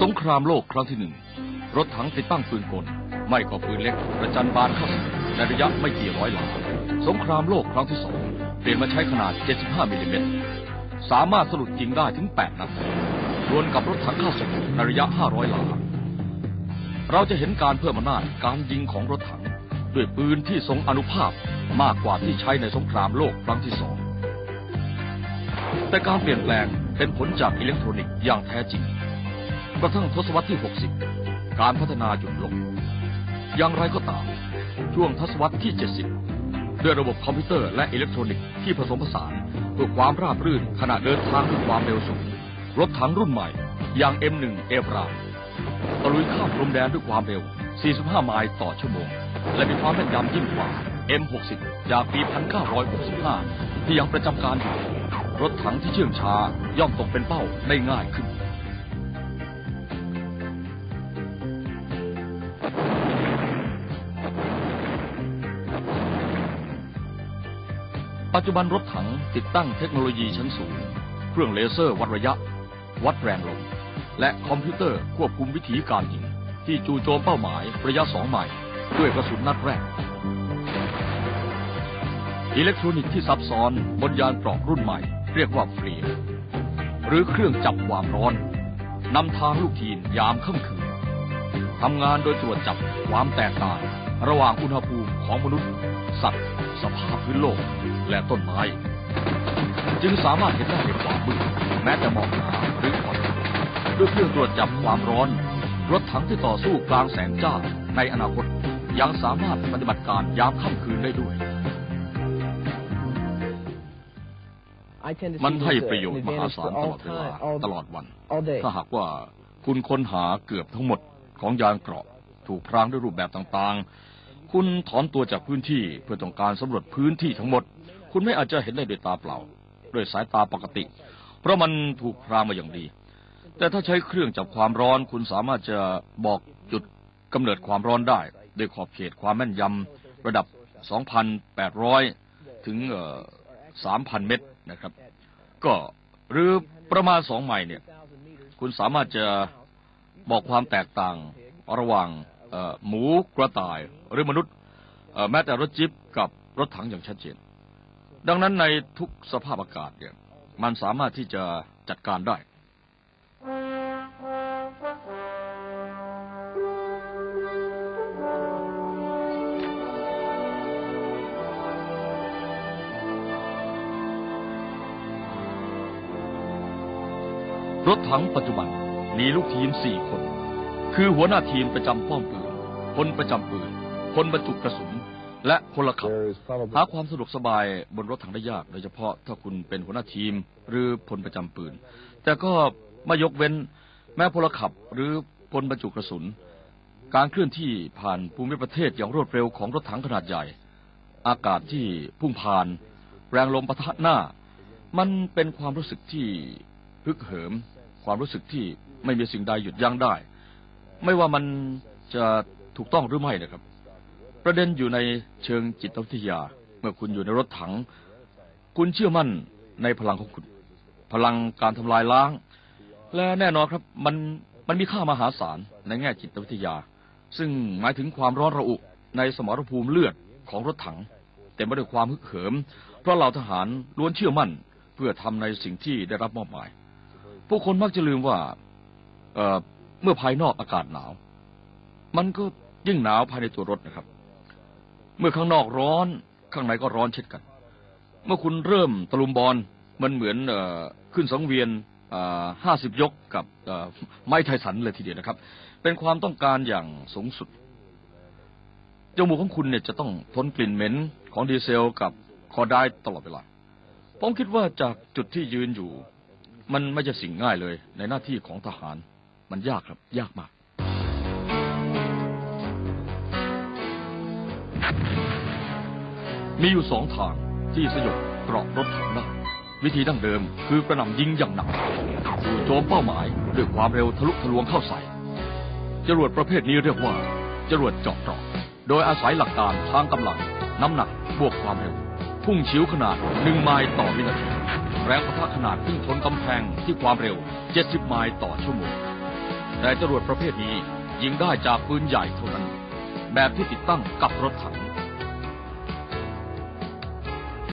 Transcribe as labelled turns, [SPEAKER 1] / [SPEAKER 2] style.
[SPEAKER 1] สงครามโลกครั้งที่หนึ่ง รถถังติดตั้งปืนกล ไม่ก็ปืนเล็กประจันบานเข้าใส่ในระยะไม่กี่ร้อยหลา สงครามโลกครั้งที่สองเปลี่ยนมาใช้ขนาด 75มิลลิเมตร สามารถสลุดยิงได้ถึง 8 นัด รวนกับรถถังข้าศึกในระยะ 500 หลา เราจะเห็นการเพิ่มอำนาจการยิงของรถถัง ด้วยปืนที่ทรงอนุภาพมากกว่าที่ใช้ในสงครามโลกครั้งที่สอง แต่การเปลี่ยนแปลงเป็นผลจากอิเล็กทรอนิกส์อย่างแท้จริง กระทั่งทศวรรษที่ 60 การพัฒนาหยุดลง อย่างไรก็ตาม ช่วงทศวรรษที่ 70 ด้วยระบบคอมพิวเตอร์และอิเล็กทรอนิกส์ที่ผสมผสานเพื่อความราบรื่นขณะเดินทางด้วยความเร็วสูง รถถังรุ่นใหม่ อย่าง M1 เอฟรามตะลุยข้ามพรมแดนด้วยความเร็ว 45 ไมล์ต่อชั่วโมง และมีความแม่นยำยิ่งกว่า M60 จากปี 1965 ที่ยังประจำการอยู่รถถังที่เชื่องช้าย่อมตกเป็นเป้าได้ง่ายขึ้น ปัจจุบันรถถังติดตั้งเทคโนโลยีชั้นสูง เครื่องเลเซอร์วัดระยะ วัดแรงลม และคอมพิวเตอร์ควบคุมวิธีการยิง ที่จู่โจมเป้าหมายระยะสองไมล์ด้วยกระสุนนัดแรก อิเล็กทรอนิกส์ที่ซับซ้อนบนยานเกราะรุ่นใหม่ เรียกว่าฟรีนหรือเครื่องจับความร้อนนำทางลูกทีมยามค่ำคืนทำงานโดยตรวจจับความแตกต่าง ระหว่างอุณหภูมิของมนุษย์ สัตว์ สภาพพื้นโลก และต้นไม้ จึงสามารถเห็นได้ในความมืดแม้แต่มองหาหรือควันด้วยเครื่องตรวจจับความร้อน รถถังที่ต่อสู้กลางแสงจ้าในอนาคตยังสามารถปฏิบัติการยามค่ำคืนได้ด้วย มันให้ประโยชน์มหาศาลตลอดเวลาตลอดวัน ถ้าหากว่าคุณค้นหาเกือบทั้งหมดของยานเกราะ ถูกพรางด้วยรูปแบบต่างๆ คุณถอนตัวจากพื้นที่เพื่อต้องการสำรวจพื้นที่ทั้งหมด คุณไม่อาจจะเห็นได้ด้วยตาเปล่า ด้วยสายตาปกติ เพราะมันถูกพรางมาอย่างดี แต่ถ้าใช้เครื่องจับความร้อน คุณสามารถจะบอกจุดกำเนิดความร้อนได้ด้วยขอบเขตความแม่นยำระดับ 2,800 ถึง3,000 เมตรนะครับ ก็หรือประมาณ 2 ไมล์เนี่ย คุณสามารถจะบอกความแตกต่างระหว่าง หมูกระต่ายหรือมนุษย์แม้แต่รถจิ๊บกับรถถังอย่างชัดเจน ดังนั้นในทุกสภาพอากาศเนี่ยมันสามารถที่จะจัดการได้รถถังปัจจุบันมีลูกทีมสี่คน คือหัวหน้าทีมประจำป้อมปืน คนประจำปืน คนบรรจุกระสุน และพลขับ หาความสะดวกสบายบนรถถังได้ยากโดยเฉพาะถ้าคุณเป็นหัวหน้าทีม หรือพลประจำปืน แต่ก็ไม่ยกเว้น แม้พลขับหรือพลบรรจุกระสุน การเคลื่อนที่ผ่านภูมิประเทศอย่างรวดเร็วของรถถังขนาดใหญ่ อากาศที่พุ่งผ่าน แรงลมปะทะหน้า มันเป็นความรู้สึกที่ฮึกเหิม ความรู้สึกที่ไม่มีสิ่งใดหยุดยั้งได้ ไม่ว่ามันจะ ถูกต้องหรือไม่นะครับ ประเด็นอยู่ในเชิงจิตวิทยา เมื่อคุณอยู่ในรถถัง คุณเชื่อมั่นในพลังของคุณ พลังการทำลายล้าง และแน่นอนครับมันมันมีค่ามหาศาลในแง่จิตวิทยา ซึ่งหมายถึงความร้อนระอุในสมรภูมิเลือดของรถถังเต็มไปด้วยความฮึกเหิม เพราะเหล่าทหารล้วนเชื่อมั่น เพื่อทำในสิ่งที่ได้รับมอบหมาย ผู้คนมักจะลืมว่าเเมื่อภายนอกอากาศหนาว มันก็ยิ่งหนาวภายในตัวรถนะครับ เมื่อข้างนอกร้อน ข้างในก็ร้อนเช่นกัน เมื่อคุณเริ่มตะลุมบอลมันเหมือนอขึ้นสังเวียนห้าสิบยกกับไม้ไทสันเลยทีเดียวนะครับ เป็นความต้องการอย่างสูงสุด จมูกของคุณเนี่ยจะต้องทนกลิ่นเหม็นของดีเซลกับคอไดายตลอดเวลา ผมคิดว่าจากจุดที่ยืนอยู่ มันไม่ใช่สิ่งง่ายเลยในหน้าที่ของทหาร มันยากครับ ยากมาก มีอยู่สองทางที่สยบเกราะรถถังได้ วิธีดั้งเดิมคือกระหน่ำยิงอย่างหนักสู่โจมเป้าหมายด้วยความเร็วทะลุทะลวงเข้าใส่ จรวดประเภทนี้เรียกว่า จรวดเจาะเกราะ โดยอาศัยหลักการทางกำลัง น้ำหนักบวกความเร็ว พุ่งชิวขนาดหนึ่งไมล์ต่อวินาที แรงกระทะขนาดพุ่งชนกำแพงที่ความเร็ว 70 ไมล์ต่อชั่วโมงแต่จรวดประเภทนี้ยิงได้จากปืนใหญ่เท่านั้น แบบที่ติดตั้งกับรถถัง